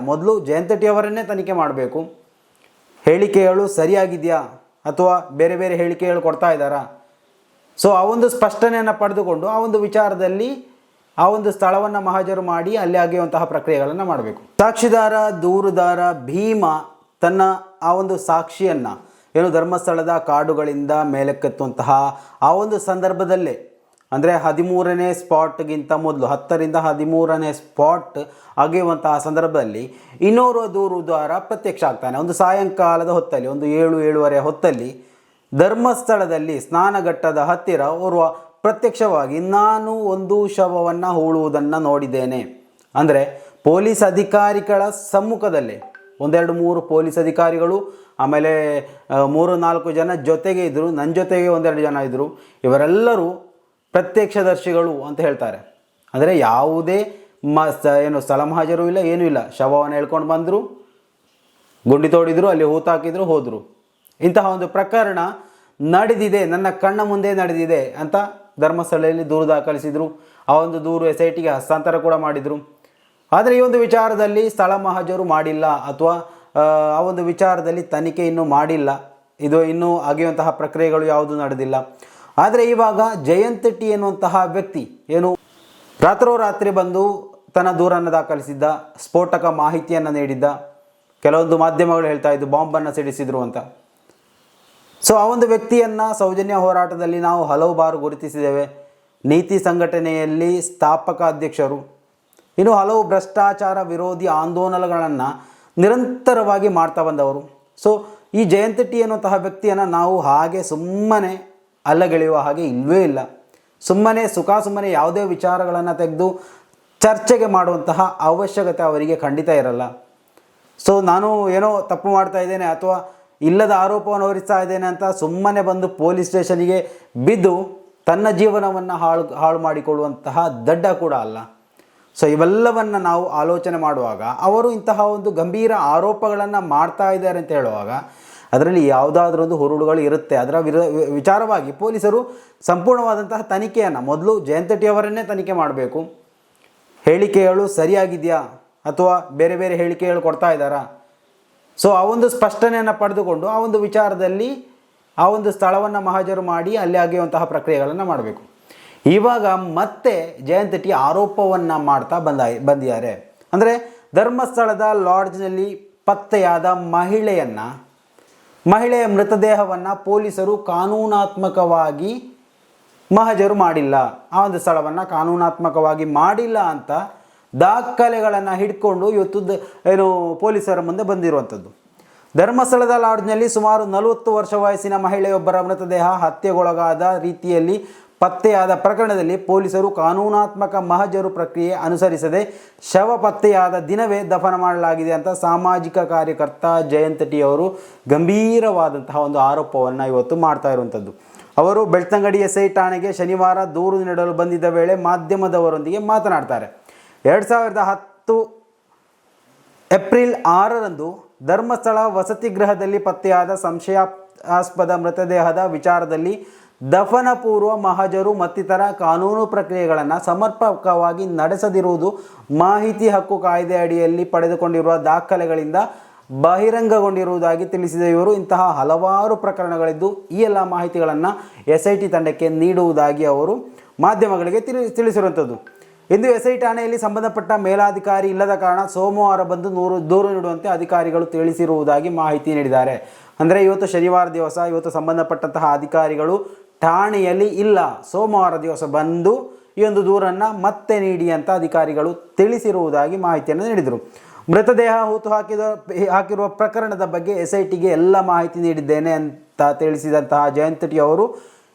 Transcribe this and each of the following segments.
ಮೊದಲು ಜಯಂತಟಿ ಅವರನ್ನೇ ತನಿಖೆ ಮಾಡಬೇಕು. ಹೇಳಿಕೆಗಳು ಸರಿಯಾಗಿದೆಯಾ? ಅಥವಾ ಬೇರೆ ಬೇರೆ ಹೇಳಿಕೆಗಳು ಕೊಡ್ತಾ ಇದ್ದಾರಾ? ಸೊ ಆ ಒಂದು ಸ್ಪಷ್ಟನೆಯನ್ನು ಪಡೆದುಕೊಂಡು ಆ ಒಂದು ವಿಚಾರದಲ್ಲಿ ಆ ಒಂದು ಸ್ಥಳವನ್ನು ಮಹಾಜರು ಮಾಡಿ ಅಲ್ಲಿ ಆಗಿರುವಂತಹ ಪ್ರಕ್ರಿಯೆಗಳನ್ನು ಮಾಡಬೇಕು. ಸಾಕ್ಷಿದಾರ, ದೂರುದಾರ ಭೀಮ ತನ್ನ ಆ ಒಂದು ಸಾಕ್ಷಿಯನ್ನು, ಏನು ಧರ್ಮಸ್ಥಳದ ಕಾಡುಗಳಿಂದ ಮೇಲಕ್ಕೆತ್ತುವಂತಹ ಆ ಒಂದು ಸಂದರ್ಭದಲ್ಲೇ ಅಂದರೆ ಹದಿಮೂರನೇ ಸ್ಪಾಟ್ಗಿಂತ ಮೊದಲು, ಹತ್ತರಿಂದ ಹದಿಮೂರನೇ ಸ್ಪಾಟ್ ಅಗೆಯುವಂತಹ ಸಂದರ್ಭದಲ್ಲಿ ಇನ್ನೂರು ದೂರು ದ್ವಾರ ಪ್ರತ್ಯಕ್ಷ ಆಗ್ತಾನೆ. ಒಂದು ಸಾಯಂಕಾಲದ ಹೊತ್ತಲ್ಲಿ, ಒಂದು ಏಳು, ಏಳುವರೆ ಹೊತ್ತಲ್ಲಿ ಧರ್ಮಸ್ಥಳದಲ್ಲಿ ಸ್ನಾನಘಟ್ಟದ ಹತ್ತಿರ ಓರ್ವ ಪ್ರತ್ಯಕ್ಷವಾಗಿ, ನಾನು ಒಂದು ಶವವನ್ನು ಹೂಳುವುದನ್ನು ನೋಡಿದ್ದೇನೆ. ಅಂದರೆ ಪೊಲೀಸ್ ಅಧಿಕಾರಿಗಳ ಸಮ್ಮುಖದಲ್ಲೇ ಒಂದೆರಡು ಮೂರು ಪೊಲೀಸ್ ಅಧಿಕಾರಿಗಳು, ಆಮೇಲೆ ಮೂರು ನಾಲ್ಕು ಜನ ಜೊತೆಗೆ ಇದ್ದರು ನನ್ನ ಜೊತೆಗೆ ಒಂದೆರಡು ಜನ ಇದ್ದರು ಇವರೆಲ್ಲರೂ ಪ್ರತ್ಯಕ್ಷದರ್ಶಿಗಳು ಅಂತ ಹೇಳ್ತಾರೆ. ಅಂದರೆ ಯಾವುದೇ ಮ ಏನು ಸ್ಥಳ ಮಹಾಜರು ಇಲ್ಲ ಏನೂ ಇಲ್ಲ. ಶವವನ್ನು ಹೇಳ್ಕೊಂಡು ಬಂದರು ಗುಂಡಿ ತೋಡಿದ್ರು ಅಲ್ಲಿ ಹೂತಾಕಿದ್ರು ಹೋದರು. ಇಂತಹ ಒಂದು ಪ್ರಕರಣ ನಡೆದಿದೆ ನನ್ನ ಕಣ್ಣ ಮುಂದೆ ನಡೆದಿದೆ ಅಂತ ಧರ್ಮಸ್ಥಳದಲ್ಲಿ ದೂರು ದಾಖಲಿಸಿದರು. ಆ ಒಂದು ದೂರು ಎಸ್ ಐ ಟಿಗೆ ಹಸ್ತಾಂತರ ಕೂಡ ಮಾಡಿದರು. ಆದರೆ ಈ ಒಂದು ವಿಚಾರದಲ್ಲಿ ಸ್ಥಳ ಮಹಾಜರು ಮಾಡಿಲ್ಲ ಅಥವಾ ಆ, ಒಂದು ವಿಚಾರದಲ್ಲಿ ತನಿಖೆ ಇನ್ನೂ ಮಾಡಿಲ್ಲ. ಇದು ಇನ್ನೂ ಆಗಿರುವಂತಹ ಪ್ರಕ್ರಿಯೆಗಳು ಯಾವುದು ನಡೆದಿಲ್ಲ. ಆದರೆ ಇವಾಗ ಜಯಂತ್ ಟಿ ಎನ್ನುವಂತಹ ವ್ಯಕ್ತಿ ಏನು ರಾತ್ರೋರಾತ್ರಿ ಬಂದು ತನ್ನ ದೂರನ್ನು ದಾಖಲಿಸಿದ್ದ, ಸ್ಫೋಟಕ ಮಾಹಿತಿಯನ್ನು ನೀಡಿದ್ದ, ಕೆಲವೊಂದು ಮಾಧ್ಯಮಗಳು ಹೇಳ್ತಾ ಇದ್ದು ಬಾಂಬನ್ನು ಸಿಡಿಸಿದ್ರು ಅಂತ. ಸೊ ಆ ಒಂದು ವ್ಯಕ್ತಿಯನ್ನು ಸೌಜನ್ಯ ಹೋರಾಟದಲ್ಲಿ ನಾವು ಹಲವು ಬಾರು ಗುರುತಿಸಿದ್ದೇವೆ. ನೀತಿ ಸಂಘಟನೆಯಲ್ಲಿ ಸ್ಥಾಪಕ ಅಧ್ಯಕ್ಷರು, ಇನ್ನು ಹಲವು ಭ್ರಷ್ಟಾಚಾರ ವಿರೋಧಿ ಆಂದೋಲನಗಳನ್ನು ನಿರಂತರವಾಗಿ ಮಾಡ್ತಾ ಬಂದವರು. ಸೊ ಈ ಜಯಂತ ಟಿ ಅನ್ನುವಂತಹ ವ್ಯಕ್ತಿಯನ್ನು ನಾವು ಹಾಗೆ ಸುಮ್ಮನೆ ಅಲ್ಲಗೆಳೆಯುವ ಹಾಗೆ ಇಲ್ಲವೇ ಇಲ್ಲ. ಸುಮ್ಮನೆ ಸುಖ ಸುಮ್ಮನೆ ಯಾವುದೇ ವಿಚಾರಗಳನ್ನು ತೆಗೆದು ಚರ್ಚೆಗೆ ಮಾಡುವಂತಹ ಅವಶ್ಯಕತೆ ಅವರಿಗೆ ಖಂಡಿತ ಇರಲ್ಲ. ಸೊ ನಾನು ಏನೋ ತಪ್ಪು ಮಾಡ್ತಾ ಇದ್ದೇನೆ ಅಥವಾ ಇಲ್ಲದ ಆರೋಪವನ್ನು ಹೊರಿಸ್ತಾ ಇದ್ದೇನೆ ಅಂತ ಸುಮ್ಮನೆ ಬಂದು ಪೊಲೀಸ್ ಸ್ಟೇಷನಿಗೆ ಬಿದ್ದು ತನ್ನ ಜೀವನವನ್ನು ಹಾಳು ಹಾಳು ಮಾಡಿಕೊಳ್ಳುವಂತಹ ದಡ್ಡ ಕೂಡ ಅಲ್ಲ. ಸೊ ಇವೆಲ್ಲವನ್ನು ನಾವು ಆಲೋಚನೆ ಮಾಡುವಾಗ, ಅವರು ಇಂತಹ ಒಂದು ಗಂಭೀರ ಆರೋಪಗಳನ್ನು ಮಾಡ್ತಾ ಇದ್ದಾರೆ ಅಂತ ಹೇಳುವಾಗ ಅದರಲ್ಲಿ ಯಾವುದಾದ್ರೊಂದು ಹುರುಳುಗಳು ಇರುತ್ತೆ. ಅದರ ವಿರ, ವಿಚಾರವಾಗಿ ಪೊಲೀಸರು ಸಂಪೂರ್ಣವಾದಂತಹ ತನಿಖೆಯನ್ನು ಮೊದಲು ಜಯಂತಟಿ ಅವರನ್ನೇ ತನಿಖೆ ಮಾಡಬೇಕು. ಹೇಳಿಕೆಗಳು ಸರಿಯಾಗಿದೆಯಾ? ಅಥವಾ ಬೇರೆ ಬೇರೆ ಹೇಳಿಕೆಗಳು ಕೊಡ್ತಾ ಇದ್ದಾರಾ? ಸೊ ಆ ಒಂದು ಸ್ಪಷ್ಟನೆಯನ್ನು ಪಡೆದುಕೊಂಡು ಆ ಒಂದು ವಿಚಾರದಲ್ಲಿ ಆ ಒಂದು ಸ್ಥಳವನ್ನು ಮಹಾಜರು ಮಾಡಿ ಅಲ್ಲಿ ಆಗಿರುವಂತಹ ಪ್ರಕ್ರಿಯೆಗಳನ್ನು ಮಾಡಬೇಕು. ಇವಾಗ ಮತ್ತೆ ಜಯಂತಟಿ ಆರೋಪವನ್ನು ಮಾಡ್ತಾ ಬಂದ ಬಂದಿದ್ದಾರೆ. ಅಂದರೆ ಧರ್ಮಸ್ಥಳದ ಲಾಡ್ಜ್ನಲ್ಲಿ ಪತ್ತೆಯಾದ ಮಹಿಳೆಯನ್ನು ಮಹಿಳೆಯ ಮೃತದೇಹವನ್ನು ಪೊಲೀಸರು ಕಾನೂನಾತ್ಮಕವಾಗಿ ಮಹಜರು ಮಾಡಿಲ್ಲ. ಆ ಒಂದು ಸ್ಥಳವನ್ನು ಕಾನೂನಾತ್ಮಕವಾಗಿ ಮಾಡಿಲ್ಲ ಅಂತ ದಾಖಲೆಗಳನ್ನು ಹಿಡ್ಕೊಂಡು ಇವತ್ತು ಏನು ಪೊಲೀಸರ ಮುಂದೆ ಬಂದಿರುವಂಥದ್ದು. ಧರ್ಮಸ್ಥಳದ ಲಾಡ್ಜ್ನಲ್ಲಿ ಸುಮಾರು ನಲವತ್ತು ವರ್ಷ ವಯಸ್ಸಿನ ಮಹಿಳೆಯೊಬ್ಬರ ಮೃತದೇಹ ಹತ್ಯೆಗೊಳಗಾದ ರೀತಿಯಲ್ಲಿ ಪತ್ತೆಯಾದ ಪ್ರಕರಣದಲ್ಲಿ ಪೊಲೀಸರು ಕಾನೂನಾತ್ಮಕ ಮಹಜರು ಪ್ರಕ್ರಿಯೆ ಅನುಸರಿಸದೆ ಶವ ಪತ್ತೆಯಾದ ದಿನವೇ ದಫನ ಮಾಡಲಾಗಿದೆ ಅಂತ ಸಾಮಾಜಿಕ ಕಾರ್ಯಕರ್ತ ಜಯಂತ ಟಿ ಅವರು ಗಂಭೀರವಾದಂತಹ ಒಂದು ಆರೋಪವನ್ನು ಇವತ್ತು ಮಾಡ್ತಾ ಇರುವಂಥದ್ದು. ಅವರು ಬೆಳ್ತಂಗಡಿ ಎಸ್ಐ ಠಾಣೆಗೆ ಶನಿವಾರ ದೂರು ನೀಡಲು ಬಂದಿದ್ದ ವೇಳೆ ಮಾಧ್ಯಮದವರೊಂದಿಗೆ ಮಾತನಾಡ್ತಾರೆ. ಎರಡು ಸಾವಿರದ ಹತ್ತು ಏಪ್ರಿಲ್ ಆರರಂದು ಧರ್ಮಸ್ಥಳ ವಸತಿ ಗೃಹದಲ್ಲಿ ಪತ್ತೆಯಾದ ಸಂಶಯಾಸ್ಪದ ಮೃತದೇಹದ ವಿಚಾರದಲ್ಲಿ ದಫನ ಪೂರ್ವ ಮಹಜರು ಮತ್ತಿತರ ಕಾನೂನು ಪ್ರಕ್ರಿಯೆಗಳನ್ನು ಸಮರ್ಪಕವಾಗಿ ನಡೆಸದಿರುವುದು ಮಾಹಿತಿ ಹಕ್ಕು ಕಾಯ್ದೆ ಅಡಿಯಲ್ಲಿ ಪಡೆದುಕೊಂಡಿರುವ ದಾಖಲೆಗಳಿಂದ ಬಹಿರಂಗಗೊಂಡಿರುವುದಾಗಿ ತಿಳಿಸಿದ ಇವರು, ಇಂತಹ ಹಲವಾರು ಪ್ರಕರಣಗಳಿದ್ದು ಈ ಎಲ್ಲ ಮಾಹಿತಿಗಳನ್ನು ಎಸ್ ಐ ಟಿ ತಂಡಕ್ಕೆ ನೀಡುವುದಾಗಿ ಅವರು ಮಾಧ್ಯಮಗಳಿಗೆ ತಿಳಿ, ತಿಳಿಸಿರುವಂಥದ್ದು. ಇಂದು ಎಸ್ ಐ ಠಾಣೆಯಲ್ಲಿ ಸಂಬಂಧಪಟ್ಟ ಮೇಲಾಧಿಕಾರಿ ಇಲ್ಲದ ಕಾರಣ ಸೋಮವಾರ ಬಂದು ನೂರು, ದೂರು ನೀಡುವಂತೆ ಅಧಿಕಾರಿಗಳು ತಿಳಿಸಿರುವುದಾಗಿ ಮಾಹಿತಿ ನೀಡಿದ್ದಾರೆ. ಅಂದರೆ ಇವತ್ತು ಶನಿವಾರ ದಿವಸ ಇವತ್ತು ಸಂಬಂಧಪಟ್ಟಂತಹ ಅಧಿಕಾರಿಗಳು ಠಾಣೆಯಲ್ಲಿ ಇಲ್ಲ. ಸೋಮವಾರ ದಿವಸ ಬಂದು ಈ ಒಂದು ದೂರನ್ನು ಮತ್ತೆ ನೀಡಿ ಅಂತ ಅಧಿಕಾರಿಗಳು ತಿಳಿಸಿರುವುದಾಗಿ ಮಾಹಿತಿಯನ್ನು ನೀಡಿದರು. ಮೃತದೇಹ ಹೂತು ಹಾಕಿದ, ಹಾಕಿರುವ ಪ್ರಕರಣದ ಬಗ್ಗೆ ಎಸ್ ಐ ಟಿಗೆ ಎಲ್ಲ ಮಾಹಿತಿ ನೀಡಿದ್ದೇನೆ ಅಂತ ತಿಳಿಸಿದಂತಹ ಜಯಂತ್ ಟಿ ಅವರು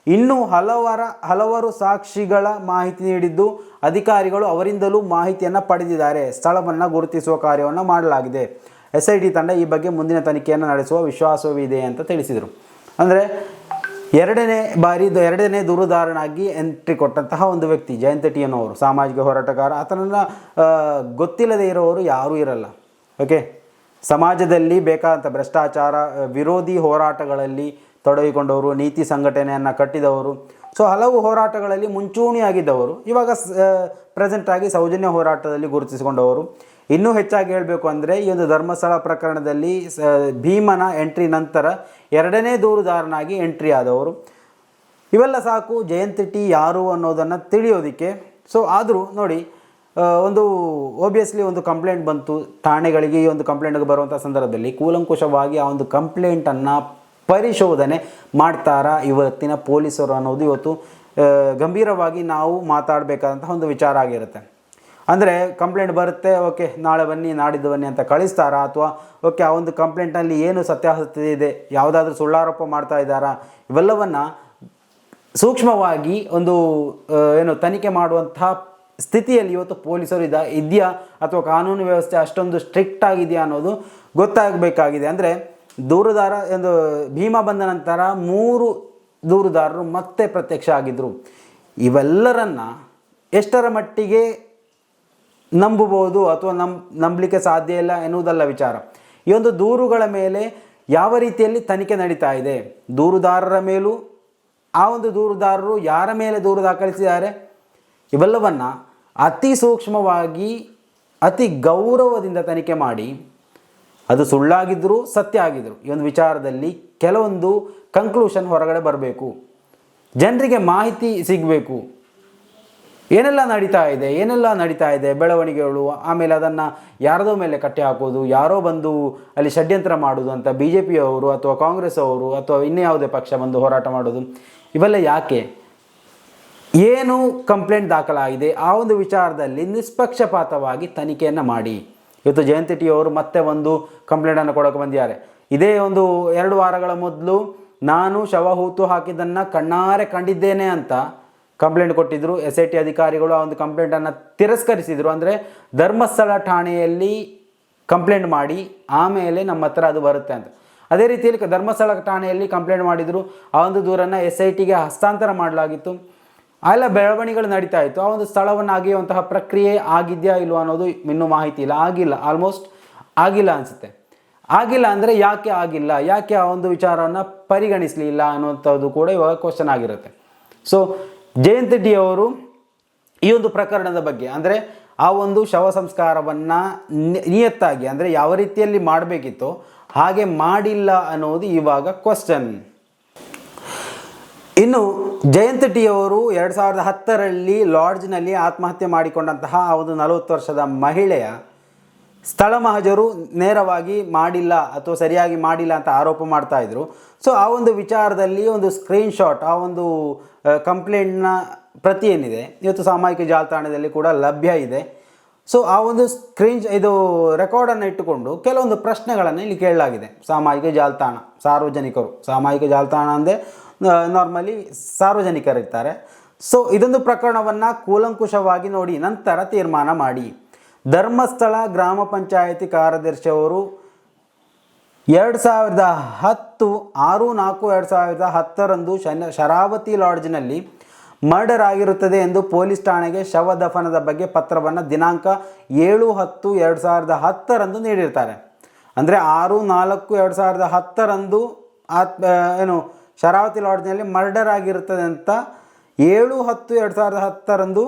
ಇನ್ನೂ ಹಲವರ, ಹಲವರು ಸಾಕ್ಷಿಗಳ ಮಾಹಿತಿ ನೀಡಿದ್ದು ಅಧಿಕಾರಿಗಳು ಅವರಿಂದಲೂ ಮಾಹಿತಿಯನ್ನು ಪಡೆದಿದ್ದಾರೆ. ಸ್ಥಳವನ್ನು ಗುರುತಿಸುವ ಕಾರ್ಯವನ್ನು ಮಾಡಲಾಗಿದೆ. ಎಸ್ ಐ ಟಿ ತಂಡ ಈ ಬಗ್ಗೆ ಮುಂದಿನ ತನಿಖೆಯನ್ನು ನಡೆಸುವ ವಿಶ್ವಾಸವಿದೆ ಅಂತ ತಿಳಿಸಿದರು. ಅಂದರೆ ಎರಡನೇ ಬಾರಿ ಎರಡನೇ ದೂರುದಾರನಾಗಿ ಎಂಟ್ರಿ ಕೊಟ್ಟಂತಹ ಒಂದು ವ್ಯಕ್ತಿ ಜಯಂತ ಟಿ ಸಾಮಾಜಿಕ ಹೋರಾಟಗಾರ. ಆತನನ್ನು ಗೊತ್ತಿಲ್ಲದೆ ಇರೋರು ಯಾರೂ ಇರಲ್ಲ. ಓಕೆ ಸಮಾಜದಲ್ಲಿ ಬೇಕಾದಂಥ ಭ್ರಷ್ಟಾಚಾರ ವಿರೋಧಿ ಹೋರಾಟಗಳಲ್ಲಿ ತೊಡಗಿಕೊಂಡವರು, ನೀತಿ ಸಂಘಟನೆಯನ್ನು ಕಟ್ಟಿದವರು. ಸೊ ಹಲವು ಹೋರಾಟಗಳಲ್ಲಿ ಮುಂಚೂಣಿಯಾಗಿದ್ದವರು. ಇವಾಗ ಪ್ರೆಸೆಂಟಾಗಿ ಸೌಜನ್ಯ ಹೋರಾಟದಲ್ಲಿ ಗುರುತಿಸಿಕೊಂಡವರು. ಇನ್ನೂ ಹೆಚ್ಚಾಗಿ ಹೇಳಬೇಕು ಅಂದರೆ ಈ ಒಂದು ಧರ್ಮಸ್ಥಳ ಪ್ರಕರಣದಲ್ಲಿ ಭೀಮನ ಎಂಟ್ರಿ ನಂತರ ಎರಡನೇ ದೂರುದಾರನಾಗಿ ಎಂಟ್ರಿ ಆದವರು. ಇವೆಲ್ಲ ಸಾಕು, ಜಯಂತಿ ಟಿ ಯಾರು ಅನ್ನೋದನ್ನು ತಿಳಿಯೋದಕ್ಕೆ. ಸೊ ಆದರೂ ನೋಡಿ ಒಂದು ಓಬಿಯಸ್ಲಿ ಒಂದು ಕಂಪ್ಲೇಂಟ್ ಬಂತು. ಠಾಣೆಗಳಿಗೆ ಈ ಒಂದು ಕಂಪ್ಲೇಂಟ್ಗೆ ಬರುವಂಥ ಸಂದರ್ಭದಲ್ಲಿ ಕೂಲಂಕುಷವಾಗಿ ಆ ಒಂದು ಕಂಪ್ಲೇಂಟನ್ನು ಪರಿಶೋಧನೆ ಮಾಡ್ತಾರಾ ಇವತ್ತಿನ ಪೊಲೀಸರು ಅನ್ನೋದು ಇವತ್ತು ಗಂಭೀರವಾಗಿ ನಾವು ಮಾತಾಡಬೇಕಾದಂತಹ ಒಂದು ವಿಚಾರ ಆಗಿರುತ್ತೆ. ಅಂದರೆ ಕಂಪ್ಲೇಂಟ್ ಬರುತ್ತೆ ಓಕೆ ನಾಳೆ ಬನ್ನಿ, ನಾಡಿದ್ದು ಬನ್ನಿ ಅಂತ ಕಳಿಸ್ತಾರಾ? ಅಥವಾ ಓಕೆ ಆ ಒಂದು ಕಂಪ್ಲೇಂಟಲ್ಲಿ ಏನು ಸತ್ಯಾಸತ್ಯತೆ ಇದೆ? ಯಾವುದಾದ್ರೂ ಸುಳ್ಳಾರೋಪ ಮಾಡ್ತಾ ಇದ್ದಾರಾ? ಇವೆಲ್ಲವನ್ನು ಸೂಕ್ಷ್ಮವಾಗಿ ಒಂದು ಏನು ತನಿಖೆ ಮಾಡುವಂಥ ಸ್ಥಿತಿಯಲ್ಲಿ ಇವತ್ತು ಪೊಲೀಸರು ಇದ, ಇದೆಯಾ? ಅಥವಾ ಕಾನೂನು ವ್ಯವಸ್ಥೆ ಅಷ್ಟೊಂದು ಸ್ಟ್ರಿಕ್ಟ್ ಆಗಿದೆಯಾ ಅನ್ನೋದು ಗೊತ್ತಾಗಬೇಕಾಗಿದೆ. ಅಂದರೆ ದೂರುದಾರ, ಒಂದು ಭೀಮಾ ಬಂದ ನಂತರ ಮೂರು ದೂರುದಾರರು ಮತ್ತೆ ಪ್ರತ್ಯಕ್ಷ ಆಗಿದ್ದರು ಇವೆಲ್ಲರನ್ನ ಎಷ್ಟರ ಮಟ್ಟಿಗೆ ನಂಬಬಹುದು ಅಥವಾ ನಂಬ್ ನಂಬಲಿಕ್ಕೆ ಸಾಧ್ಯ ಇಲ್ಲ ಎನ್ನುವುದಲ್ಲ ವಿಚಾರ. ಈ ಒಂದು ದೂರುಗಳ ಮೇಲೆ ಯಾವ ರೀತಿಯಲ್ಲಿ ತನಿಖೆ ನಡೀತಾ ಇದೆ? ದೂರುದಾರರ ಮೇಲೂ, ಆ ಒಂದು ದೂರುದಾರರು ಯಾರ ಮೇಲೆ ದೂರು ದಾಖಲಿಸಿದ್ದಾರೆ? ಇವೆಲ್ಲವನ್ನು ಅತಿ ಸೂಕ್ಷ್ಮವಾಗಿ, ಅತಿ ಗೌರವದಿಂದ ತನಿಖೆ ಮಾಡಿ, ಅದು ಸುಳ್ಳಾಗಿದ್ದರೂ ಸತ್ಯ ಆಗಿದ್ದರು ಈ ಒಂದು ವಿಚಾರದಲ್ಲಿ ಕೆಲವೊಂದು ಕಂಕ್ಲೂಷನ್ ಹೊರಗಡೆ ಬರಬೇಕು. ಜನರಿಗೆ ಮಾಹಿತಿ ಸಿಗಬೇಕು. ಏನೆಲ್ಲ ನಡೀತಾ ಇದೆ, ಏನೆಲ್ಲ ನಡೀತಾ ಇದೆ ಬೆಳವಣಿಗೆಗಳು? ಆಮೇಲೆ ಅದನ್ನು ಯಾರದೋ ಮೇಲೆ ಕಟ್ಟಿ ಹಾಕೋದು, ಯಾರೋ ಬಂದು ಅಲ್ಲಿ ಷಡ್ಯಂತ್ರ ಮಾಡೋದು ಅಂತ ಬಿ ಜೆ ಪಿಯವರು ಅಥವಾ ಕಾಂಗ್ರೆಸ್ ಅವರು ಅಥವಾ ಇನ್ನೇ ಯಾವುದೇ ಪಕ್ಷ ಬಂದು ಹೋರಾಟ ಮಾಡೋದು, ಇವೆಲ್ಲ ಯಾಕೆ? ಏನು ಕಂಪ್ಲೇಂಟ್ ದಾಖಲಾಗಿದೆ? ಆ ಒಂದು ವಿಚಾರದಲ್ಲಿ ನಿಷ್ಪಕ್ಷಪಾತವಾಗಿ ತನಿಖೆಯನ್ನು ಮಾಡಿ. ಇವತ್ತು ಜಯಂತಿ ಟಿ ಅವರು ಮತ್ತೆ ಒಂದು ಕಂಪ್ಲೇಂಟನ್ನು ಕೊಡೋಕೆ ಬಂದಿದ್ದಾರೆ. ಇದೇ ಒಂದು ಎರಡು ವಾರಗಳ ಮೊದಲು ನಾನು ಶವ ಹೂತು ಹಾಕಿದ್ದನ್ನು ಕಣ್ಣಾರೆ ಕಂಡಿದ್ದೇನೆ ಅಂತ ಕಂಪ್ಲೇಂಟ್ ಕೊಟ್ಟಿದ್ದರು ಎಸ್ ಐ ಟಿ ಅಧಿಕಾರಿಗಳು ಆ ಒಂದು ಕಂಪ್ಲೇಂಟನ್ನು ತಿರಸ್ಕರಿಸಿದರು. ಅಂದರೆ ಧರ್ಮಸ್ಥಳ ಠಾಣೆಯಲ್ಲಿ ಕಂಪ್ಲೇಂಟ್ ಮಾಡಿ, ಆಮೇಲೆ ನಮ್ಮ ಹತ್ರ ಅದು ಬರುತ್ತೆ ಅಂತ. ಅದೇ ರೀತಿಯಲ್ಲಿ ಧರ್ಮಸ್ಥಳ ಠಾಣೆಯಲ್ಲಿ ಕಂಪ್ಲೇಂಟ್ ಮಾಡಿದರು. ಆ ಒಂದು ದೂರನ್ನು ಎಸ್ ಐ ಟಿಗೆ ಹಸ್ತಾಂತರ ಮಾಡಲಾಗಿತ್ತು. ಆ ಎಲ್ಲ ಬೆಳವಣಿಗೆಗಳು ನಡೀತಾ ಇತ್ತು. ಆ ಒಂದು ಸ್ಥಳವನ್ನು ಆಗಿಯುವಂತಹ ಪ್ರಕ್ರಿಯೆ ಆಗಿದೆಯಾ ಇಲ್ವಾ ಅನ್ನೋದು ಇನ್ನೂ ಮಾಹಿತಿ ಇಲ್ಲ. ಆಗಿಲ್ಲ ಆಲ್ಮೋಸ್ಟ್ ಆಗಿಲ್ಲ ಅನಿಸುತ್ತೆ. ಆಗಿಲ್ಲ ಅಂದರೆ ಯಾಕೆ ಆಗಿಲ್ಲ? ಯಾಕೆ ಆ ಒಂದು ವಿಚಾರವನ್ನು ಪರಿಗಣಿಸಲಿಲ್ಲ ಅನ್ನುವಂಥದ್ದು ಕೂಡ ಇವಾಗ ಕ್ವಶನ್ ಆಗಿರುತ್ತೆ. ಸೊ ಜಯಂತ್ ರೆಡ್ಡಿ ಅವರು ಈ ಒಂದು ಪ್ರಕರಣದ ಬಗ್ಗೆ, ಅಂದರೆ ಆ ಒಂದು ಶವ ಸಂಸ್ಕಾರವನ್ನು ನಿಯತ್ತಾಗಿ, ಅಂದರೆ ಯಾವ ರೀತಿಯಲ್ಲಿ ಮಾಡಬೇಕಿತ್ತು ಹಾಗೆ ಮಾಡಿಲ್ಲ ಅನ್ನೋದು ಇವಾಗ ಕ್ವಶನ್ ಇನ್ನು ಜಯಂತ್ ಟಿ ಅವರು ಎರಡು ಸಾವಿರದ ಹತ್ತರಲ್ಲಿ ಲಾಡ್ಜ್ನಲ್ಲಿ ಆತ್ಮಹತ್ಯೆ ಮಾಡಿಕೊಂಡಂತಹ ಆ ಒಂದು ನಲವತ್ತು ವರ್ಷದ ಮಹಿಳೆಯ ಸ್ಥಳ ಮಹಜರು ನೇರವಾಗಿ ಮಾಡಿಲ್ಲ ಅಥವಾ ಸರಿಯಾಗಿ ಮಾಡಿಲ್ಲ ಅಂತ ಆರೋಪ ಮಾಡ್ತಾ ಇದ್ರು. ಸೊ ಆ ಒಂದು ವಿಚಾರದಲ್ಲಿ ಒಂದು ಸ್ಕ್ರೀನ್ಶಾಟ್ ಆ ಒಂದು ಕಂಪ್ಲೇಂಟ್ನ ಪ್ರತಿ ಏನಿದೆ, ಇವತ್ತು ಸಾಮಾಜಿಕ ಜಾಲತಾಣದಲ್ಲಿ ಕೂಡ ಲಭ್ಯ ಇದೆ. ಸೊ ಆ ಒಂದು ಸ್ಕ್ರೀನ್ ಇದು ರೆಕಾರ್ಡನ್ನು ಇಟ್ಟುಕೊಂಡು ಕೆಲವೊಂದು ಪ್ರಶ್ನೆಗಳನ್ನು ಇಲ್ಲಿ ಕೇಳಲಾಗಿದೆ. ಸಾಮಾಜಿಕ ಜಾಲತಾಣ, ಸಾರ್ವಜನಿಕರು. ಸಾಮಾಜಿಕ ಜಾಲತಾಣ ಅಂದರೆ ನಾರ್ಮಲಿ ಸಾರ್ವಜನಿಕರಿರ್ತಾರೆ ಸೊ ಇದೊಂದು ಪ್ರಕರಣವನ್ನು ಕೂಲಂಕುಷವಾಗಿ ನೋಡಿ, ನಂತರ ತೀರ್ಮಾನ ಮಾಡಿ. ಧರ್ಮಸ್ಥಳ ಗ್ರಾಮ ಪಂಚಾಯಿತಿ ಕಾರ್ಯದರ್ಶಿ ಅವರು ಎರಡು ಸಾವಿರದ ಹತ್ತು, ಆರು ನಾಲ್ಕು ಎರಡು ಸಾವಿರದ ಹತ್ತರಂದು ಶನ, ಶರಾವತಿ ಲಾಡ್ಜ್ನಲ್ಲಿ ಮರ್ಡರ್ ಆಗಿರುತ್ತದೆ ಎಂದು ಪೊಲೀಸ್ ಠಾಣೆಗೆ ಶವ ದಫನದ ಬಗ್ಗೆ ಪತ್ರವನ್ನು ದಿನಾಂಕ ಏಳು ಹತ್ತು, ಎರಡು ಸಾವಿರದ ಹತ್ತರಂದು ನೀಡಿರ್ತಾರೆ. ಅಂದರೆ ಆರು ನಾಲ್ಕು, ಎರಡು ಸಾವಿರದ ಹತ್ತರಂದು ಆತ್ಮ ಏನು, ಶರಾವತಿ ಲಾಡ್ಜ್ನಲ್ಲಿ ಮರ್ಡರ್ ಆಗಿರುತ್ತದೆ ಅಂತ ಏಳು ಹತ್ತು, ಎರಡು ಸಾವಿರದ ಹತ್ತರಂದು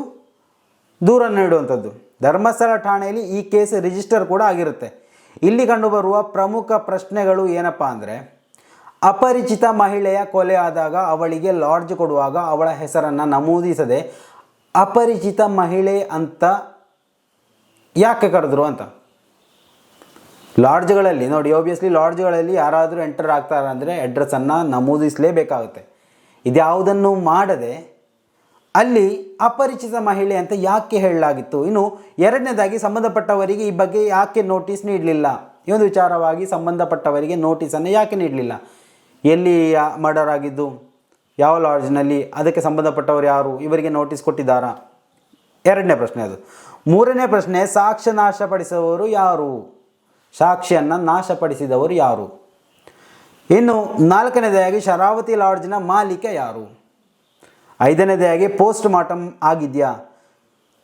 ದೂರ ನೀಡುವಂಥದ್ದು. ಧರ್ಮಸ್ಥಳ ಠಾಣೆಯಲ್ಲಿ ಈ ಕೇಸ್ ರಿಜಿಸ್ಟರ್ ಕೂಡ ಆಗಿರುತ್ತೆ. ಇಲ್ಲಿ ಕಂಡುಬರುವ ಪ್ರಮುಖ ಪ್ರಶ್ನೆಗಳು ಏನಪ್ಪ ಅಂದರೆ, ಅಪರಿಚಿತ ಮಹಿಳೆಯ ಕೊಲೆ ಆದಾಗ ಅವಳಿಗೆ ಲಾಡ್ಜ್ ಕೊಡುವಾಗ ಅವಳ ಹೆಸರನ್ನು ನಮೂದಿಸದೆ, ಅಪರಿಚಿತ ಮಹಿಳೆ ಅಂತ ಯಾಕೆ ಕರೆದ್ರು? ಅಂತ. ಲಾಡ್ಜ್ಗಳಲ್ಲಿ, ನೋಡಿ ಓಬಿಯಸ್ಲಿ ಲಾಡ್ಜ್ಗಳಲ್ಲಿ ಯಾರಾದರೂ ಎಂಟರ್ ಆಗ್ತಾರೆ ಅಂದರೆ ಅಡ್ರೆಸ್ಸನ್ನು ನಮೂದಿಸಲೇಬೇಕಾಗುತ್ತೆ. ಇದ್ಯಾವುದನ್ನು ಮಾಡದೆ ಅಲ್ಲಿ ಅಪರಿಚಿತ ಮಹಿಳೆ ಅಂತ ಯಾಕೆ ಹೇಳಲಾಗಿತ್ತು? ಇನ್ನು ಎರಡನೇದಾಗಿ ಸಂಬಂಧಪಟ್ಟವರಿಗೆ ಈ ಬಗ್ಗೆ ಯಾಕೆ ನೋಟಿಸ್ ನೀಡಲಿಲ್ಲ? ಈ ಒಂದು ವಿಚಾರವಾಗಿ ಸಂಬಂಧಪಟ್ಟವರಿಗೆ ನೋಟಿಸನ್ನು ಯಾಕೆ ನೀಡಲಿಲ್ಲ? ಎಲ್ಲಿ ಮರ್ಡರ್ ಆಗಿದ್ದು? ಯಾವ ಲಾಡ್ಜ್ನಲ್ಲಿ ಅದಕ್ಕೆ ಸಂಬಂಧಪಟ್ಟವರು ಯಾರು? ಇವರಿಗೆ ನೋಟಿಸ್ ಕೊಟ್ಟಿದ್ದಾರಾ? ಎರಡನೇ ಪ್ರಶ್ನೆ ಅದು. ಮೂರನೇ ಪ್ರಶ್ನೆ, ಸಾಕ್ಷ್ಯ ನಾಶಪಡಿಸುವವರು ಯಾರು? ಸಾಕ್ಷಿಯನ್ನು ನಾಶಪಡಿಸಿದವರು ಯಾರು? ಇನ್ನು ನಾಲ್ಕನೇದಾಗಿ ಶರಾವತಿ ಲಾಡ್ಜ್ನ ಮಾಲೀಕ ಯಾರು? ಐದನೇದಾಗಿ ಪೋಸ್ಟ್ ಮಾರ್ಟಮ್ ಆಗಿದೆಯಾ?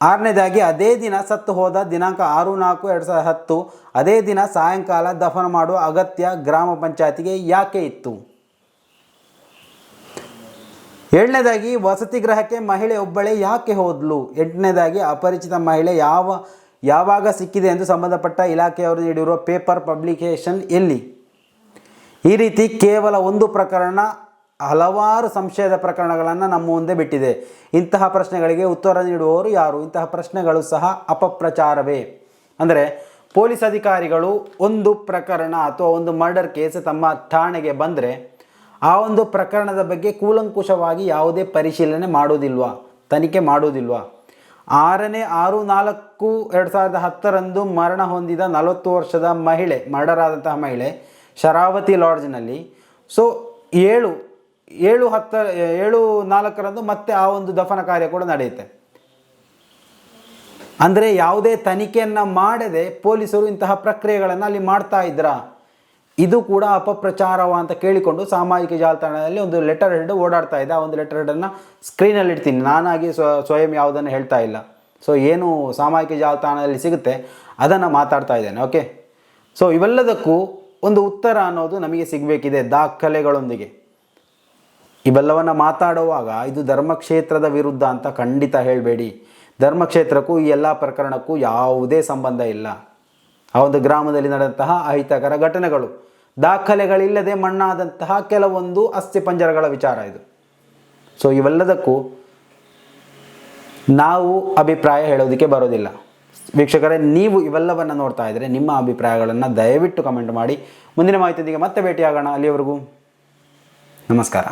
ಆರನೇದಾಗಿ ಅದೇ ದಿನ ಸತ್ತು ಹೋದ ದಿನಾಂಕ ಆರು, ನಾಲ್ಕು, ಎರಡು ಸಾವಿರದ ಹತ್ತು. ಅದೇ ದಿನ ಸಾಯಂಕಾಲ ದಫನ ಮಾಡುವ ಅಗತ್ಯ ಗ್ರಾಮ ಪಂಚಾಯತಿಗೆ ಯಾಕೆ ಇತ್ತು? ಏಳನೇದಾಗಿ ವಸತಿ ಗೃಹಕ್ಕೆ ಮಹಿಳೆ ಒಬ್ಬಳೇ ಯಾಕೆ ಹೋದ್ಲು? ಎಂಟನೇದಾಗಿ ಅಪರಿಚಿತ ಮಹಿಳೆ ಯಾವ, ಯಾವಾಗ ಸಿಕ್ಕಿದೆ ಎಂದು ಸಂಬಂಧಪಟ್ಟ ಇಲಾಖೆಯವರು ನೀಡಿರುವ ಪೇಪರ್ ಪಬ್ಲಿಕೇಶನ್ ಎಲ್ಲಿ? ಈ ರೀತಿ ಕೇವಲ ಒಂದು ಪ್ರಕರಣ ಹಲವಾರು ಸಂಶಯದ ಪ್ರಕರಣಗಳನ್ನು ನಮ್ಮ ಮುಂದೆ ಬಿಟ್ಟಿದೆ. ಇಂತಹ ಪ್ರಶ್ನೆಗಳಿಗೆ ಉತ್ತರ ನೀಡುವವರು ಯಾರು? ಇಂತಹ ಪ್ರಶ್ನೆಗಳು ಸಹ ಅಪಪ್ರಚಾರವೇ? ಅಂದರೆ ಪೊಲೀಸ್ ಅಧಿಕಾರಿಗಳು ಒಂದು ಪ್ರಕರಣ ಅಥವಾ ಒಂದು ಮರ್ಡರ್ ಕೇಸ್ ತಮ್ಮ ಠಾಣೆಗೆ ಬಂದರೆ ಆ ಒಂದು ಪ್ರಕರಣದ ಬಗ್ಗೆ ಕೂಲಂಕುಷವಾಗಿ ಯಾವುದೇ ಪರಿಶೀಲನೆ ಮಾಡೋದಿಲ್ವಾ? ತನಿಖೆ ಮಾಡೋದಿಲ್ವಾ? ಆರನೇ ಆರು ನಾಲ್ಕು ಎರಡು ಸಾವಿರದ ಹತ್ತರಂದು ಮರಣ ಹೊಂದಿದ ನಲವತ್ತು ವರ್ಷದ ಮಹಿಳೆ, ಮರ್ಡರ್ ಆದಂತಹ ಮಹಿಳೆ ಶರಾವತಿ ಲಾಡ್ಜ್ನಲ್ಲಿ. ಸೊ ಏಳು ಏಳು ಹತ್ತ, ಏಳು ನಾಲ್ಕರಂದು ಮತ್ತೆ ಆ ಒಂದು ದಫನ ಕಾರ್ಯ ಕೂಡ ನಡೆಯುತ್ತೆ. ಅಂದರೆ ಯಾವುದೇ ತನಿಖೆಯನ್ನು ಮಾಡದೆ ಪೊಲೀಸರು ಇಂತಹ ಪ್ರಕ್ರಿಯೆಗಳನ್ನು ಅಲ್ಲಿ ಮಾಡ್ತಾ ಇದ್ರಾ? ಇದು ಕೂಡ ಅಪಪ್ರಚಾರವ ಅಂತ ಕೇಳಿಕೊಂಡು ಸಾಮಾಜಿಕ ಜಾಲತಾಣದಲ್ಲಿ ಒಂದು ಲೆಟರ್ ಹೆಡ್ ಓಡಾಡ್ತಾ ಇದೆ. ಆ ಒಂದು ಲೆಟರ್ ಹೆಡನ್ನು ಸ್ಕ್ರೀನಲ್ಲಿ ಇಡ್ತೀನಿ. ನಾನಾಗಿ ಸ್ವ, ಸ್ವಯಂ ಯಾವುದನ್ನು ಹೇಳ್ತಾ ಇಲ್ಲ. ಸೊ ಏನು ಸಾಮಾಜಿಕ ಜಾಲತಾಣದಲ್ಲಿ ಸಿಗುತ್ತೆ, ಅದನ್ನು ಮಾತಾಡ್ತಾ ಇದ್ದೇನೆ. ಓಕೆ ಸೊ ಇವೆಲ್ಲದಕ್ಕೂ ಒಂದು ಉತ್ತರ ಅನ್ನೋದು ನಮಗೆ ಸಿಗಬೇಕಿದೆ ದಾಖಲೆಗಳೊಂದಿಗೆ. ಇವೆಲ್ಲವನ್ನು ಮಾತಾಡುವಾಗ ಇದು ಧರ್ಮಕ್ಷೇತ್ರದ ವಿರುದ್ಧ ಅಂತ ಖಂಡಿತ ಹೇಳಬೇಡಿ. ಧರ್ಮಕ್ಷೇತ್ರಕ್ಕೂ ಈ ಎಲ್ಲ ಪ್ರಕರಣಕ್ಕೂ ಯಾವುದೇ ಸಂಬಂಧ ಇಲ್ಲ. ಆ ಒಂದು ಗ್ರಾಮದಲ್ಲಿ ನಡೆದಂತಹ ಅಹಿತಕರ ಘಟನೆಗಳು. ದಾಖಲೆಗಳಿಲ್ಲದೆ ಮಣ್ಣಾದಂತಹ ಕೆಲವೊಂದು ಅಸ್ಥಿಪಂಜರಗಳ ವಿಚಾರ ಇದು. ಸೊ ಇವೆಲ್ಲದಕ್ಕೂ ನಾವು ಅಭಿಪ್ರಾಯ ಹೇಳೋದಕ್ಕೆ ಬರೋದಿಲ್ಲ. ವೀಕ್ಷಕರೇ, ನೀವು ಇವೆಲ್ಲವನ್ನು ನೋಡ್ತಾ ಇದ್ದರೆ ನಿಮ್ಮ ಅಭಿಪ್ರಾಯಗಳನ್ನು ದಯವಿಟ್ಟು ಕಮೆಂಟ್ ಮಾಡಿ. ಮುಂದಿನ ಮಾಹಿತಿಯೊಂದಿಗೆ ಮತ್ತೆ ಭೇಟಿಯಾಗೋಣ. ಅಲ್ಲಿಯವರೆಗೂ ನಮಸ್ಕಾರ.